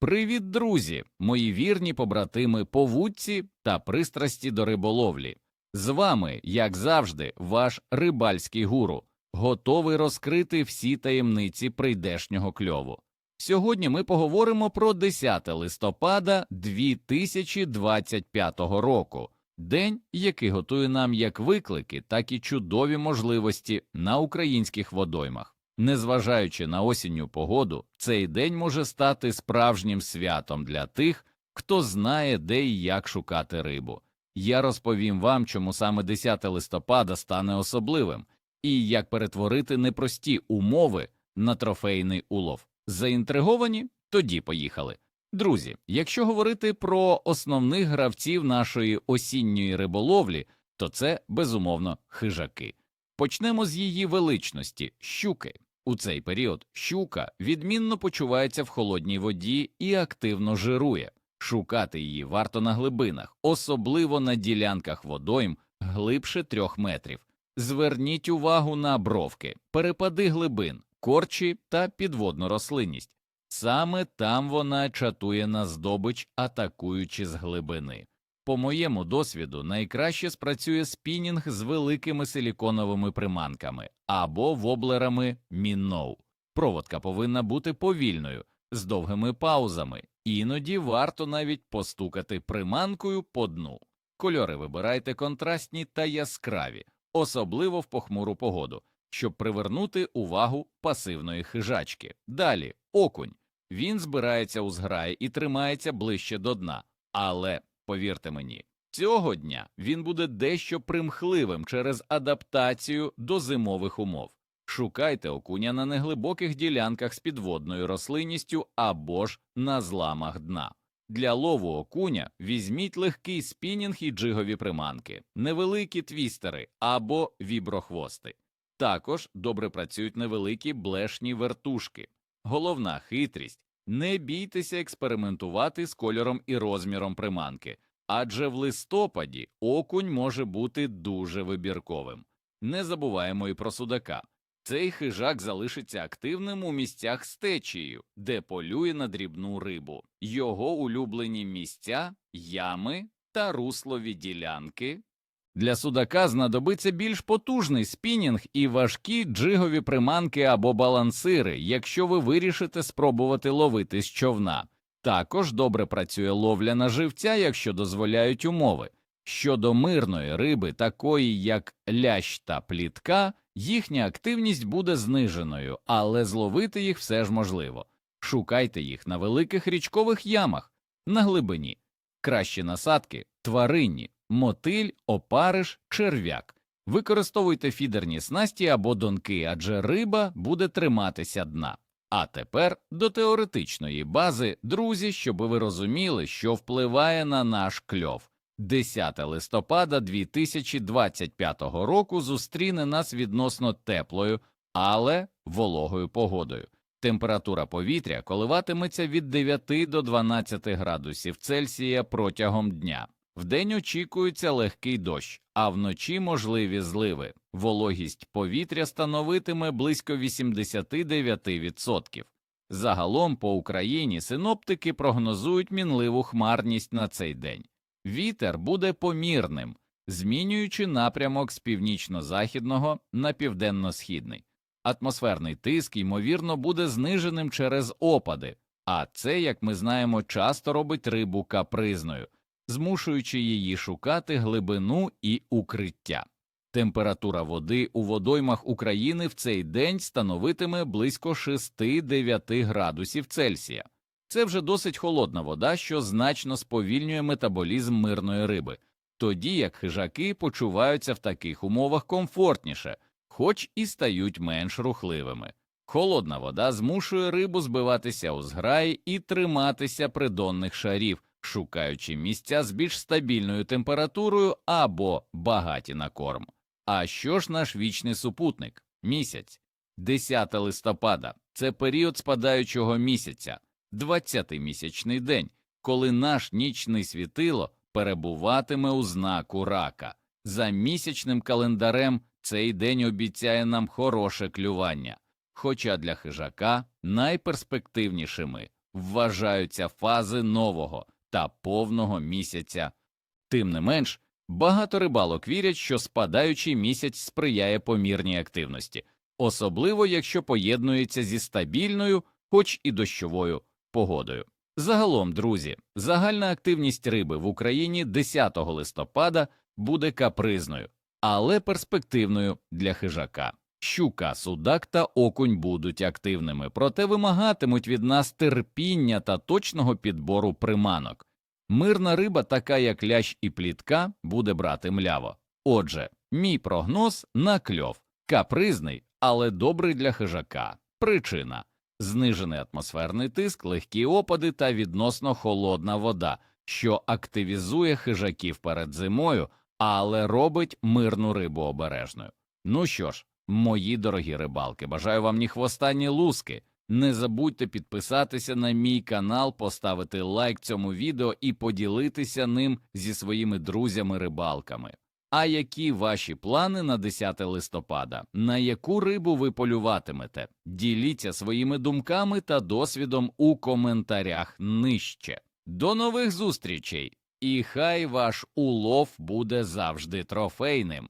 Привіт, друзі, мої вірні побратими по вудці та пристрасті до риболовлі. З вами, як завжди, ваш рибальський гуру, готовий розкрити всі таємниці прийдешнього кльову. Сьогодні ми поговоримо про 10 листопада 2025 року, день, який готує нам як виклики, так і чудові можливості на українських водоймах. Незважаючи на осінню погоду, цей день може стати справжнім святом для тих, хто знає, де і як шукати рибу. Я розповім вам, чому саме 10 листопада стане особливим, і як перетворити непрості умови на трофейний улов. Заінтриговані? Тоді поїхали. Друзі, якщо говорити про основних гравців нашої осінньої риболовлі, то це безумовно хижаки. Почнемо з її величності щуки. У цей період щука відмінно почувається в холодній воді і активно жирує. Шукати її варто на глибинах, особливо на ділянках водойм глибше трьох метрів. Зверніть увагу на бровки, перепади глибин, корчі та підводну рослинність. Саме там вона чатує на здобич, атакуючи з глибини. По моєму досвіду, найкраще спрацює спінінг з великими силіконовими приманками або воблерами Мінноу. Проводка повинна бути повільною, з довгими паузами, іноді варто навіть постукати приманкою по дну. Кольори вибирайте контрастні та яскраві, особливо в похмуру погоду, щоб привернути увагу пасивної хижачки. Далі окунь. Він збирається у зграї і тримається ближче до дна, але повірте мені, цього дня він буде дещо примхливим через адаптацію до зимових умов. Шукайте окуня на неглибоких ділянках з підводною рослинністю або ж на зламах дна. Для лову окуня візьміть легкий спінінг і джигові приманки, невеликі твістери або віброхвости. Також добре працюють невеликі блешні вертушки. Головна хитрість не бійтеся експериментувати з кольором і розміром приманки, адже в листопаді окунь може бути дуже вибірковим. Не забуваємо і про судака. Цей хижак залишиться активним у місцях з течією, де полює на дрібну рибу. Його улюблені місця, ями та руслові ділянки. Для судака знадобиться більш потужний спінінг і важкі джигові приманки або балансири, якщо ви вирішите спробувати ловити з човна. Також добре працює ловля на живця, якщо дозволяють умови. Щодо мирної риби, такої як лящ та плітка, їхня активність буде зниженою, але зловити їх все ж можливо. Шукайте їх на великих річкових ямах, на глибині. Кращі насадки тваринні, мотиль, опариш, черв'як. Використовуйте фідерні снасті або донки, адже риба буде триматися дна. А тепер до теоретичної бази, друзі, щоб ви розуміли, що впливає на наш кльов. 10 листопада 2025 року зустріне нас відносно теплою, але вологою погодою. Температура повітря коливатиметься від 9 до 12 градусів Цельсія протягом дня. Вдень очікується легкий дощ, а вночі можливі зливи. Вологість повітря становитиме близько 89%. Загалом по Україні синоптики прогнозують мінливу хмарність на цей день. Вітер буде помірним, змінюючи напрямок з північно-західного на південно-східний. Атмосферний тиск, ймовірно, буде зниженим через опади, а це, як ми знаємо, часто робить рибу капризною, змушуючи її шукати глибину і укриття. Температура води у водоймах України в цей день становитиме близько 6-9 градусів Цельсія. Це вже досить холодна вода, що значно сповільнює метаболізм мирної риби, тоді як хижаки почуваються в таких умовах комфортніше, хоч і стають менш рухливими. Холодна вода змушує рибу збиватися у зграї і триматися придонних шарів, шукаючи місця з більш стабільною температурою або багаті на корм. А що ж наш вічний супутник? Місяць, 10 листопада це період спадаючого місяця, 20-й місячний день, коли наш нічний світило перебуватиме у знаку рака. За місячним календарем цей день обіцяє нам хороше клювання, хоча для хижака найперспективнішими вважаються фази нового та повного місяця. Тим не менш, багато рибалок вірять, що спадаючий місяць сприяє помірній активності, особливо якщо поєднується зі стабільною, хоч і дощовою погодою. Загалом, друзі, загальна активність риби в Україні 10 листопада буде капризною, але перспективною для хижака. Щука, судак та окунь будуть активними, проте вимагатимуть від нас терпіння та точного підбору приманок. Мирна риба, така як лящ і плітка, буде брати мляво. Отже, мій прогноз на кльов капризний, але добрий для хижака. Причина знижений атмосферний тиск, легкі опади та відносно холодна вода, що активізує хижаків перед зимою, але робить мирну рибу обережною. Ну що ж, мої дорогі рибалки, бажаю вам ні хвоста, ні луски. Не забудьте підписатися на мій канал, поставити лайк цьому відео і поділитися ним зі своїми друзями-рибалками. А які ваші плани на 10 листопада? На яку рибу ви полюватимете? Діліться своїми думками та досвідом у коментарях нижче. До нових зустрічей! І хай ваш улов буде завжди трофейним.